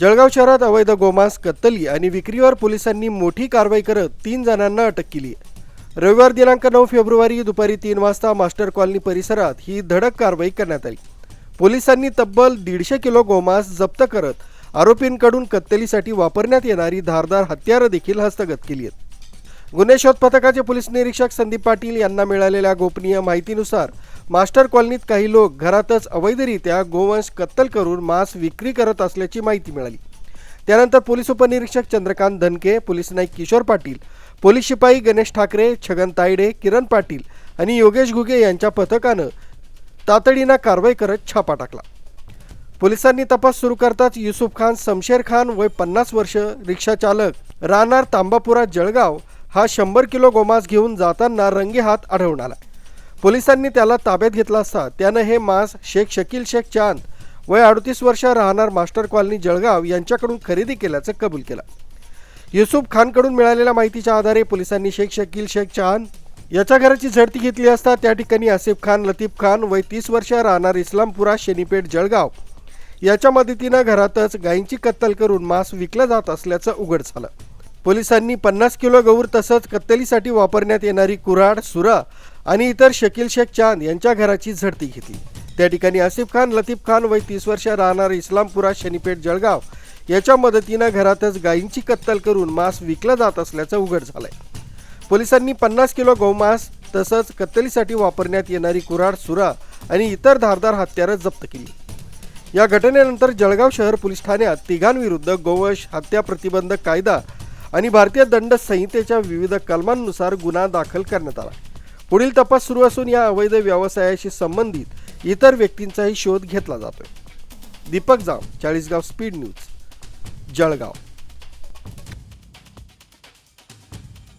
जळगाव शहरात अवैध गोमांस कत्तली आणि विक्रीवर पोलिसांनी मोठी कारवाई करत तीन जणांना अटक केली. आहे रविवार दिनांक नऊ फेब्रुवारी दुपारी तीन वाजता मास्टर कॉलनी परिसरात ही धडक कारवाई करण्यात आली. पोलिसांनी तब्बल दीडशे किलो गोमांस जप्त करत आरोपींकडून कत्तलीसाठी वापरण्यात येणारी धारदार हत्यारं देखील हस्तगत केली आहेत. गुन्हे शोध पथकाचे पोलीस निरीक्षक संदीप पाटील यांना मिळालेल्या गोपनीय माहितीनुसार मास्टर कॉलनीत काही लोक घरातच अवैधरित्या गोवंश कत्तल करून मांस विक्री करत असल्याची माहिती मिळाली. त्यानंतर पोलीस उपनिरीक्षक चंद्रकांत धनके पोलीस नाईक किशोर पाटील पोलीस शिपाई गणेश ठाकरे छगन तायडे किरण पाटील आणि योगेश घुगे यांच्या पथकानं तातडीनं कारवाई करत छापा टाकला. पोलिसांनी तपास सुरू करताच युसुफ खान समशेर खान वय पन्नास वर्ष रिक्षाचालक रानार राहणार तांबापुरा जळगाव हा शंभर किलो गोमास घेऊन जाताना रंगेहात आढळून आला. पोलिसांनी त्याला ताब्यात घेतला असता त्यानं हे मांस शेख शकील शेख चांद वय अडतीस वर्ष राहणार मास्टर कॉलनी जळगाव यांच्याकडून खरेदी केल्याचं कबूल केलं. युसुफ खानकडून मिळालेल्या माहितीच्या आधारे पोलिसांनी शेख शकील शेख चांद याच्या घराची झडती घेतली असता त्या ठिकाणी आसिफ खान लतीफ खान वय तीस वर्ष राहणार इस्लामपुरा शेनीपेठ जळगाव याच्या मदतीनं घरातच गायींची कत्तल करून मांस विकलं जात असल्याचं उघड झालं. पोलिसांनी पन्नास किलो गौर तसंच कत्तलीसाठी वापरण्यात येणारी कुऱ्हाड सुरा आणि इतर शकील शेख चांद यांच्या घराची झडती घेतली. त्या ठिकाणी आसिफ खान लतीफ खान वय तीस वर्ष राहणार इस्लामपुरा शनीपेठ जळगाव याच्या मदतीनं घरातच गायींची कत्तल करून मांस विकलं जात असल्याचं उघड झालंय. पोलिसांनी पन्नास किलो गौमांस तसंच कत्तलीसाठी वापरण्यात येणारी कुऱ्हाड सुरा आणि इतर धारदार हत्यारं जप्त केली. या घटनेनंतर जळगाव शहर पोलीस ठाण्यात तिघांविरुद्ध गोवश हत्या प्रतिबंधक कायदा आणि भारतीय दंड संहितेच्या विविध कलमांनुसार गुन्हा दाखल करण्यात आला. पुढील तपास सुरू असून या अवैध व्यवसायाशी संबंधित इतर व्यक्तींचाही शोध घेतला जातोय. Deepak Jam Chalisgaon speed news Jalgaon.